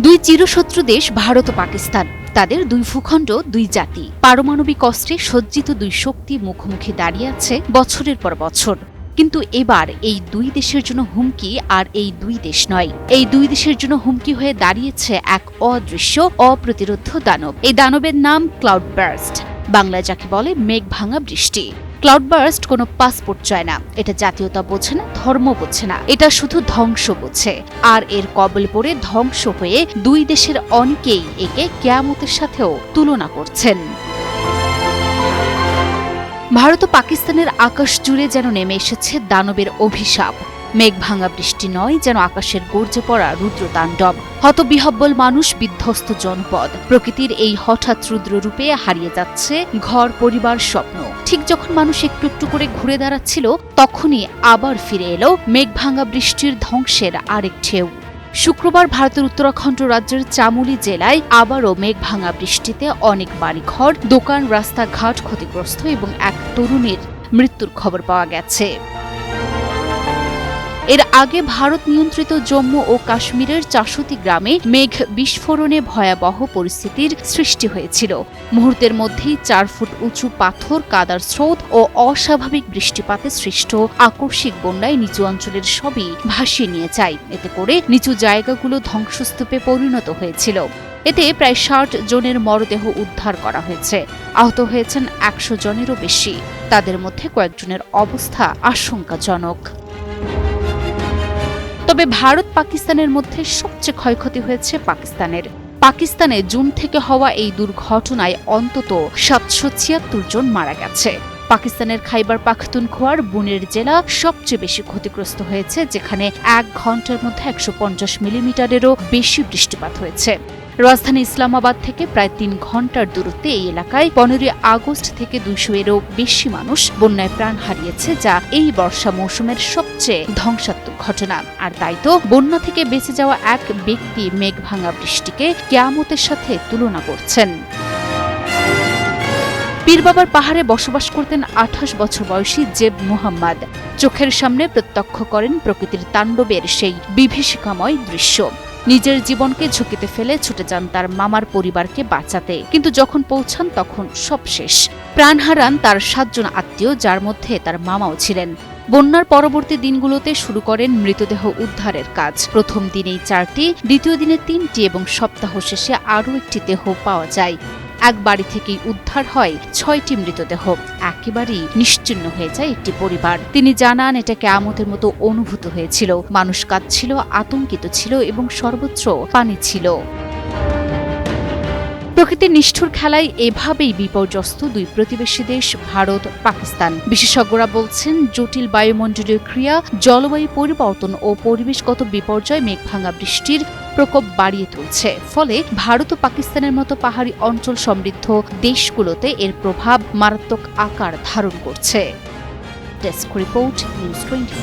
দুই চিরশত্রু দেশ, ভারত ও পাকিস্তান। তাদের দুই ভূখণ্ড, দুই জাতি। পারমাণবিক অস্ত্রে সজ্জিত দুই শক্তি মুখোমুখি দাঁড়িয়ে আছে বছরের পর বছর। কিন্তু এবার এই দুই দেশের জন্য হুমকি আর এই দুই দেশ নয়। এই দুই দেশের জন্য হুমকি হয়ে দাঁড়িয়েছে এক অদৃশ্য, অপ্রতিরোধ দানব। এই দানবের নাম ক্লাউড বার্স্ট বাংলায় যাকে বলে মেঘ ভাঙা বৃষ্টি। ক্লাউড বার্স্ট কোনো পাসপোর্ট চায় না। এটা জাতীয়তা বোঝে না, ধর্ম বোঝে না। এটা শুধু ধ্বংস বোঝে। আর এর কবল পড়ে ধ্বংস হয়ে দুই দেশের অনেকেই একে কেয়ামতের সাথেও তুলনা করছেন। ভারত ও পাকিস্তানের আকাশ জুড়ে যেন নেমে এসেছে দানবের অভিশাপ। মেঘ ভাঙা বৃষ্টি নয়, যেন আকাশের গর্জে পড়া রুদ্র রুদ্রতাণ্ডব। হতবিহব্বল মানুষ বিধ্বস্ত জনপদ। প্রকৃতির এই হঠাৎ রুদ্র রূপে হারিয়ে যাচ্ছে ঘর, পরিবার, স্বপ্ন। ঠিক যখন মানুষ একটু একটু করে ঘুরে দাঁড়াচ্ছিল, তখনই আবার ফিরে এলো মেঘ ভাঙা বৃষ্টির ধ্বংসের আরেক ঢেউ। শুক্রবার ভারতের উত্তরাখণ্ড রাজ্যের চামুলি জেলায় আবারও মেঘ ভাঙা বৃষ্টিতে অনেক বাড়িঘর, দোকান, রাস্তাঘাট ক্ষতিগ্রস্ত এবং এক তরুণীর মৃত্যুর খবর পাওয়া গেছে। এর আগে ভারত নিয়ন্ত্রিত জম্মু ও কাশ্মীরের চাষতি গ্রামে মেঘ বিস্ফোরণে ভয়াবহ পরিস্থিতির সৃষ্টি হয়েছিল। মুহূর্তের মধ্যেই চার ফুট উঁচু পাথর, কাদার স্রোত ও অস্বাভাবিক বৃষ্টিপাতে সৃষ্ট আকস্মিক বন্যায় নিচু অঞ্চলের সবই ভাসিয়ে নিয়ে যায়। এতে করে নিচু জায়গাগুলো ধ্বংসস্তূপে পরিণত হয়েছিল। এতে প্রায় ষাট জনের মরদেহ উদ্ধার করা হয়েছে। আহত হয়েছেন একশো জনেরও বেশি। তাদের মধ্যে কয়েকজনের অবস্থা আশঙ্কাজনক। তবে ভারত পাকিস্তানের মধ্যে সবচেয়ে ক্ষয়ক্ষতি হয়েছে পাকিস্তানের। পাকিস্তানে জুন থেকে হওয়া এই দুর্ঘটনায় অন্তত সাতশো ছিয়াত্তর জন মারা গেছে। পাকিস্তানের খাইবার পাখতুনখোয়ার বুনের জেলা সবচেয়ে বেশি ক্ষতিগ্রস্ত হয়েছে, যেখানে এক ঘণ্টার মধ্যে একশো পঞ্চাশ মিলিমিটারেরও বেশি বৃষ্টিপাত হয়েছে। রাজধানী ইসলামাবাদ থেকে প্রায় তিন ঘণ্টার দূরত্বে এই এলাকায় পনেরোই আগস্ট থেকে দুইশো এরও বেশি মানুষ বন্যায় প্রাণ হারিয়েছে, যা এই বর্ষা মৌসুমের সবচেয়ে ধ্বংসাত্মক ঘটনা। আর তাই তো বন্যা থেকে বেঁচে যাওয়া এক ব্যক্তি মেঘ ভাঙা বৃষ্টিকে কেয়ামতের সাথে তুলনা করছেন। পীরবাবার পাহাড়ে বসবাস করতেন আঠাশ বছর বয়সী জেব মুহাম্মদ। চোখের সামনে প্রত্যক্ষ করেন প্রকৃতির তাণ্ডবের সেই বিভীষিকাময় দৃশ্য। নিজের জীবনকে ঝুঁকিতে ফেলে ছুটে যান তার মামার পরিবারকে বাঁচাতে। কিন্তু যখন পৌঁছান তখন সব শেষ। প্রাণ হারান তার সাতজন আত্মীয়, যার মধ্যে তার মামাও ছিলেন। বন্যার পরবর্তী দিনগুলোতে শুরু করেন মৃতদেহ উদ্ধারের কাজ। প্রথম দিনেই চারটি, দ্বিতীয় দিনে তিনটি এবং সপ্তাহ শেষে আরও একটি দেহ পাওয়া যায়। এক বাড়ি থেকেই উদ্ধার হয় ছয়টি মৃতদেহ। একেবারেই নিশ্চিন্ন হয়ে যায় একটি পরিবার। তিনি জানান, এটা কেয়ামতের মতো অনুভূত হয়েছিল। মানুষ কাঁদছিল, আতঙ্কিত ছিল এবং সর্বত্র পানি ছিল। প্রকৃতির নিষ্ঠুর খেলায় এভাবেই বিপর্যস্ত দুই প্রতিবেশী দেশ, ভারত, পাকিস্তান। বিশেষজ্ঞরা বলছেন, জটিল বায়ুমণ্ডলীয় ক্রিয়া, জলবায়ু পরিবর্তন ও পরিবেশগত বিপর্যয়, মেঘভাঙা বৃষ্টির প্রকোপ বাড়িয়ে তুলছে। ফলে ভারত ও পাকিস্তানের মতো পাহাড়ি অঞ্চল সমৃদ্ধ দেশগুলোতে এর প্রভাব মারাত্মক আকার ধারণ করছে। Desk report, news twenty